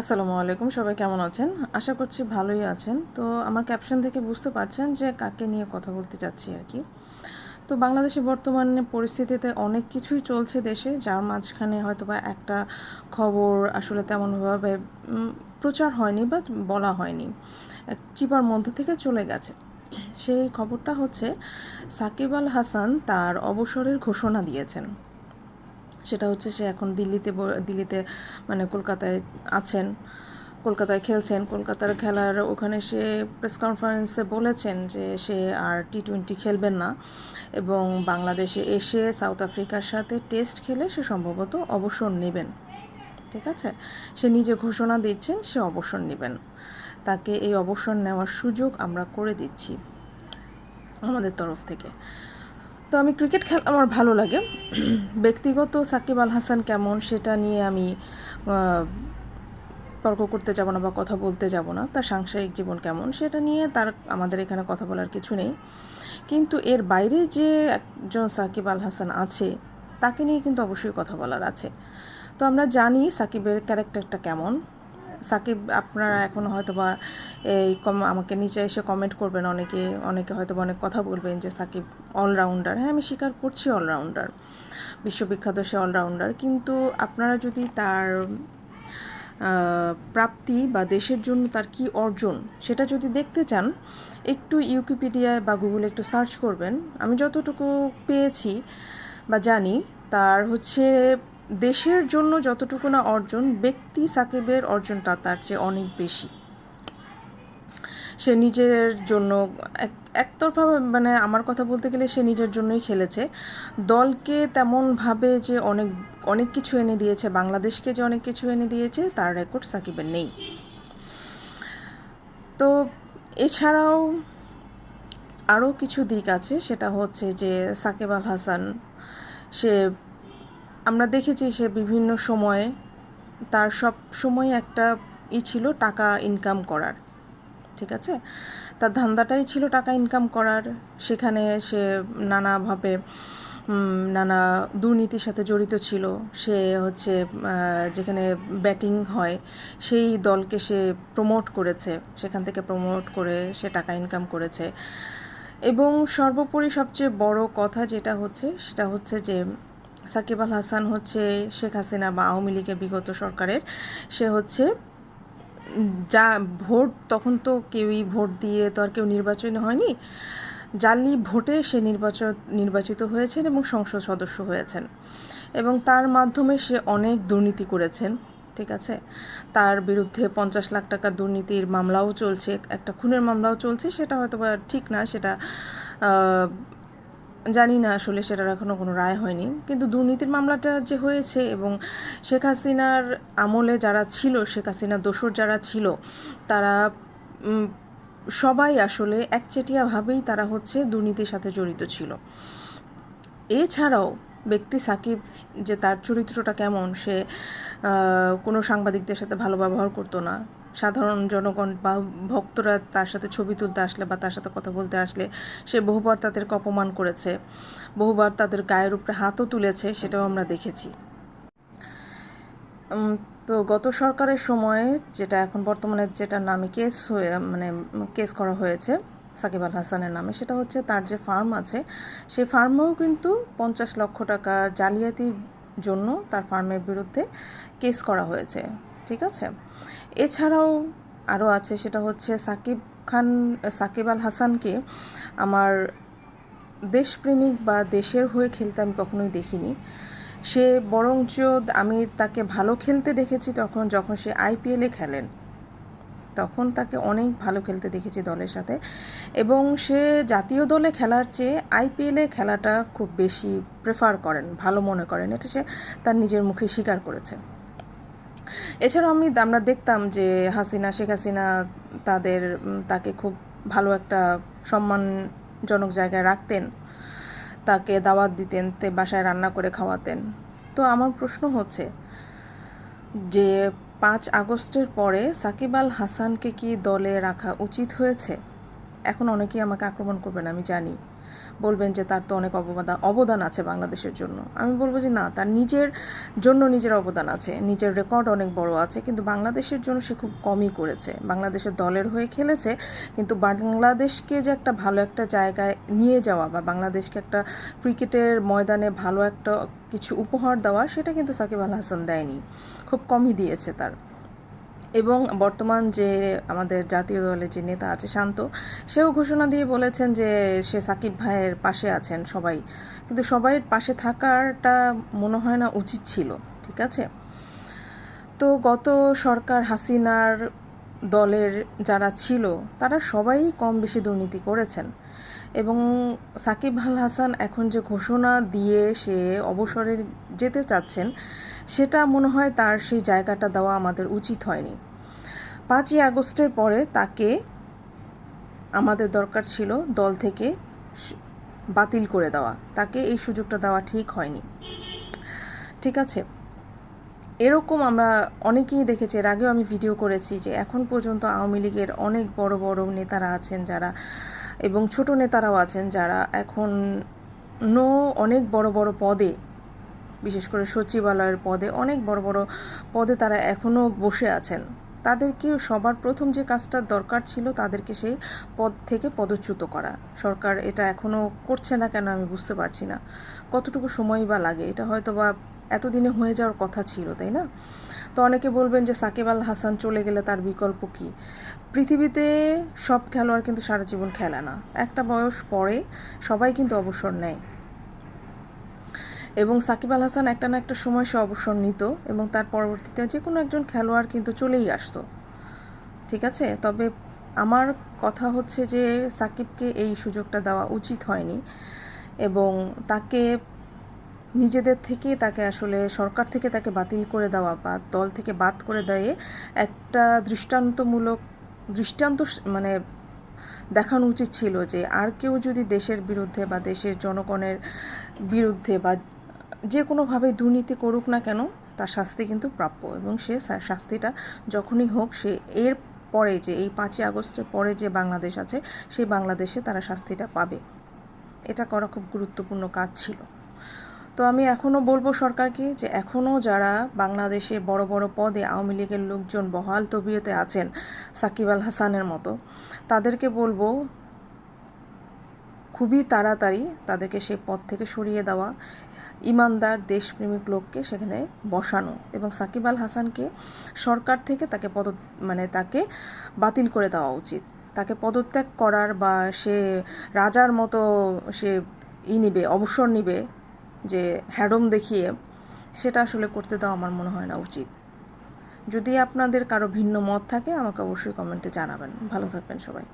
আসসালামু আলাইকুম, সবাই কেমন আছেন? আশা করছি ভালোই আছেন। তো আমার ক্যাপশন থেকে বুঝতে পারছেন যে কাকে নিয়ে কথা বলতে চাচ্ছি আর কি। তো বাংলাদেশে বর্তমানে পরিস্থিতিতে অনেক কিছুই চলছে দেশে, যার মাঝখানে হয়তো বা একটা খবর আসলে তেমনভাবে প্রচার হয়নি বা বলা হয়নি। চিপার মধ্য থেকে চলে গেছে। সেই খবরটা হচ্ছে, সাকিব আল হাসান তার অবসরের ঘোষণা দিয়েছেন। সেটা হচ্ছে সে এখন দিল্লিতে দিল্লিতে মানে কলকাতায় আছেন, কলকাতায় খেলছেন। কলকাতার খেলার ওখানে সে প্রেস কনফারেন্সে বলেছেন যে সে আর টি টোয়েন্টি খেলবেন না এবং বাংলাদেশে এসে সাউথ আফ্রিকার সাথে টেস্ট খেলে সে সম্ভবত অবসর নেবেন। ঠিক আছে? সে নিজে ঘোষণা দিচ্ছেন, সে অবসর নেবেন। তাকে এই অবসর নেওয়ার সুযোগ আমরা করে দিচ্ছি আমাদের তরফ থেকে। তো আমি ক্রিকেট খেলা আমার ভালো লাগে। ব্যক্তিগত সাকিব আল হাসান কেমন সেটা নিয়ে আমি তর্ক করতে যাব না বা কথা বলতে যাব না। তার সাংসারিক জীবন কেমন সেটা নিয়ে তার, আমাদের এখানে কথা বলার কিছু নেই। কিন্তু এর বাইরে যে একজন সাকিব আল হাসান আছে, তাকে নিয়ে কিন্তু অবশ্যই কথা বলার আছে। তো আমরা জানি সাকিবের ক্যারেক্টারটা কেমন। সাকিব, আপনারা এখন হয়তো বা এই কম আমাকে নিচে এসে কমেন্ট করবেন। অনেকে অনেকে হয়তো অনেক কথা বলবেন যে সাকিব অলরাউন্ডার হ্যাঁ আমি স্বীকার করছি অলরাউন্ডার বিশ্ববিখ্যাত সে অলরাউন্ডার কিন্তু আপনারা যদি তার প্রাপ্তি বা দেশের জন্য তার কি অর্জন সেটা যদি দেখতে চান, একটু ইউকিপিডিয়ায় বা গুগলে একটু সার্চ করবেন। আমি যতটুকু পেয়েছি বা জানি, তার হচ্ছে দেশের জন্য যতটুকু না অর্জন, ব্যক্তি সাকিবের অর্জনটা তার চেয়ে অনেক বেশি। সে নিজের জন্য এক, একতরফা মানে আমার কথা বলতে গেলে সে নিজের জন্যই খেলেছে। দলকে তেমনভাবে যে অনেক অনেক কিছু এনে দিয়েছে, বাংলাদেশকে যে অনেক কিছু এনে দিয়েছে, তার রেকর্ড সাকিবের নেই। তো এছাড়াও আরও কিছু দিক আছে, সেটা হচ্ছে যে সাকিব আল হাসান, সে আমরা দেখেছি সে বিভিন্ন সময়ে তার সব সময় একটা ই ছিল টাকা ইনকাম করার, ঠিক আছে? তার ধান্দাটাই ছিল টাকা ইনকাম করার। সেখানে সে নানাভাবে নানা দুর্নীতির সাথে জড়িত ছিল। সে হচ্ছে যেখানে ব্যাটিং হয়, সেই দলকে সে প্রমোট করেছে। সেখান থেকে প্রমোট করে সে টাকা ইনকাম করেছে। এবং সর্বোপরি সবচেয়ে বড় কথা যেটা হচ্ছে, সেটা হচ্ছে যে সাকিব আল হাসান হচ্ছে শেখ হাসিনা বা আওয়ামী লীগের বিগত সরকারের। সে হচ্ছে যা ভোট, তখন তো কেউই ভোট দিয়ে তো আর কেউ নির্বাচন হয়নি। জালি ভোটে সে নির্বাচন, নির্বাচিত হয়েছেন এবং সংসদ সদস্য হয়েছেন। এবং তার মাধ্যমে সে অনেক দুর্নীতি করেছেন, ঠিক আছে? তার বিরুদ্ধে পঞ্চাশ লাখ টাকার দুর্নীতির মামলাও চলছে, একটা খুনের মামলাও চলছে, সেটা হয়তো বা ঠিক না, সেটা জানি না আসলে সেটার এখনও কোনো রায় হয়নি। কিন্তু দুর্নীতির মামলাটা যে হয়েছে এবং শেখ হাসিনার আমলে যারা ছিল, শেখ হাসিনার দোসর যারা ছিল, তারা সবাই আসলে একচেটিয়াভাবেই তারা হচ্ছে দুর্নীতির সাথে জড়িত ছিল। এছাড়াও ব্যক্তি সাকিব যে তার চরিত্রটা কেমন, সে কোনো সাংবাদিকদের সাথে ভালো ব্যবহার করতো না সাধারণ জনগণ বা ভক্তরা তার সাথে ছবি তুলতে আসলে বা তার সাথে কথা বলতে আসলে সে বহুবার তাদেরকে অপমান করেছে, বহুবার তাদের গায়ের উপরে হাতও তুলেছে, সেটাও আমরা দেখেছি। তো গত সরকারের সময়ে যেটা এখন বর্তমানে যেটা নামে কেস হয়ে মানে কেস করা হয়েছে, সাকিব আল হাসানের নামে, সেটা হচ্ছে তার যে ফার্ম আছে সেই ফার্মেও কিন্তু পঞ্চাশ লক্ষ টাকা জালিয়াতির জন্য তার ফার্মের বিরুদ্ধে কেস করা হয়েছে, ঠিক আছে? এছাড়াও আরও আছে, সেটা হচ্ছে সাকিব খান, সাকিব আল হাসানকে আমার দেশপ্রেমিক বা দেশের হয়ে খেলতে আমি কখনোই দেখিনি। সে বরঞ্চ আমি তাকে ভালো খেলতে দেখেছি তখন, যখন সে আইপিএলে খেলেন। তখন তাকে অনেক ভালো খেলতে দেখেছি দলের সাথে। এবং সে জাতীয় দলে খেলার চেয়ে আইপিএলে খেলাটা খুব বেশি প্রেফার করেন, ভালো মনে করেন। এটা সে তার নিজের মুখে স্বীকার করেছে। এছাড়াও আমি আমরা দেখতাম যে হাসিনা, শেখ হাসিনা তাদের তাকে খুব ভালো একটা সম্মানজনক জায়গায় রাখতেন। তাকে দাওয়াত দিতেন, তে বাসায় রান্না করে খাওয়াতেন। তো আমার প্রশ্ন হচ্ছে যে পাঁচ আগস্টের পরে সাকিব আল হাসানকে কি দলে রাখা উচিত হয়েছে? এখন অনেকেই আমাকে আক্রমণ করবেন, আমি জানি। বলবেন যে তার তো অনেক অবদান অবদান আছে বাংলাদেশের জন্য। আমি বলব যে না, তার নিজের জন্য নিজের অবদান আছে। নিজের রেকর্ড অনেক বড় আছে, কিন্তু বাংলাদেশের জন্য সে খুব কমই করেছে। বাংলাদেশের দলের হয়ে খেলেছে, কিন্তু বাংলাদেশকে যে একটা ভালো একটা জায়গায় নিয়ে যাওয়া বা বাংলাদেশকে একটা ক্রিকেটের ময়দানে ভালো একটা কিছু উপহার দেওয়া, সেটা কিন্তু সাকিব আল হাসান দেয়নি। খুব কমই দিয়েছে তার। এবং বর্তমান যে আমাদের জাতীয় দলের যে নেতা আছে শান্ত, সেও ঘোষণা দিয়ে বলেছেন যে সে সাকিব ভাইয়ের পাশে আছেন সবাই। কিন্তু সবাই পাশে থাকাটা মনে হয় না উচিত ছিল, ঠিক আছে? তো গত সরকার হাসিনার দলের যারা ছিল, তারা সবাই কম বেশি দুর্নীতি করেছেন। এবং সাকিব আল হাসান এখন যে ঘোষণা দিয়ে সে অবসরে যেতে চাচ্ছেন সেটা মনে হয় তার সেই জায়গাটা দেওয়া আমাদের উচিত হয়নি। পাঁচই আগস্টের পরে তাকে আমাদের দরকার ছিল দল থেকে বাতিল করে দেওয়া। তাকে এই সুযোগটা দেওয়া ঠিক হয়নি। ঠিক আছে? এরকম আমরা অনেকেই দেখেছি। এর আগেও আমি ভিডিও করেছি যে এখন পর্যন্ত আওয়ামী লীগের অনেক বড় বড় নেতারা আছেন যারা এবং ছোট নেতারাও আছেন যারা এখন নো অনেক বড় বড় পদে বিশেষ করে সচিবালয়ের পদে, অনেক বড় বড় পদে তারা এখনও বসে আছেন। তাদেরকে সবার প্রথম যে কাজটার দরকার ছিল তাদেরকে সেই পদ থেকে পদচ্যুত করা। সরকার এটা এখনও করছে না কেন আমি বুঝতে পারছি না। কতটুকু সময় বা লাগে? এটা হয়তো বা এতদিনে হয়ে যাওয়ার কথা ছিল, তাই না? তো অনেকে বলবেন যে সাকিব আল হাসান চলে গেলে তার বিকল্প কী? পৃথিবীতে সব খেলোয়াড় কিন্তু সারা জীবন খেলে না। একটা বয়স পরে সবাই কিন্তু অবসর নেয়। এবং সাকিব আল হাসান একটা না একটা সময় সে অবসর নিত এবং তার পরবর্তীতে যে কোনো একজন খেলোয়াড় কিন্তু চলেই আসতো। ঠিক আছে? তবে আমার কথা হচ্ছে যে সাকিবকে এই সুযোগটা দেওয়া উচিত হয়নি এবং তাকে নিজেদের থেকে তাকে আসলে সরকার থেকে তাকে বাতিল করে দেওয়া বা দল থেকে বাদ করে দেয়ে একটা দৃষ্টান্তমূলক দৃষ্টান্ত মানে দেখানো উচিত ছিল যে আর কেউ যদি দেশের বিরুদ্ধে বা দেশের জনগণের বিরুদ্ধে বা যে কোনোভাবে দুর্নীতি করুক না কেন, তার শাস্তি কিন্তু প্রাপ্য। এবং সে শাস্তিটা যখনই হোক, সে এর পরে যে, এই পাঁচই আগস্টের পরে যে বাংলাদেশ আছে সেই বাংলাদেশে তারা শাস্তিটা পাবে। এটা করা খুব গুরুত্বপূর্ণ কাজ ছিল। তো আমি এখনও বলব সরকারকে যে, এখনও যারা বাংলাদেশে বড় বড় পদে আওয়ামী লীগের লোকজন বহাল তবিয়তে আছেন সাকিব আল হাসানের মতো, তাদেরকে বলব খুবই তাড়াতাড়ি তাদেরকে সেই পদ থেকে সরিয়ে দেওয়া ইমানদার দেশপ্রেমিক লোককে সেখানে বসানো এবং সাকিব আল হাসানকে সরকার থেকে তাকে পদ মানে তাকে বাতিল করে দেওয়া উচিত। তাকে পদত্যাগ করার বা সে রাজার মতো সে ই নিবে, অবসর নিবে, যে হ্যাডম দেখিয়ে সেটা আসলে করতে দেওয়া আমার মনে হয় না উচিত। যদি আপনাদের কারও ভিন্ন মত থাকে, আমাকে অবশ্যই কমেন্টে জানাবেন। ভালো থাকবেন সবাই।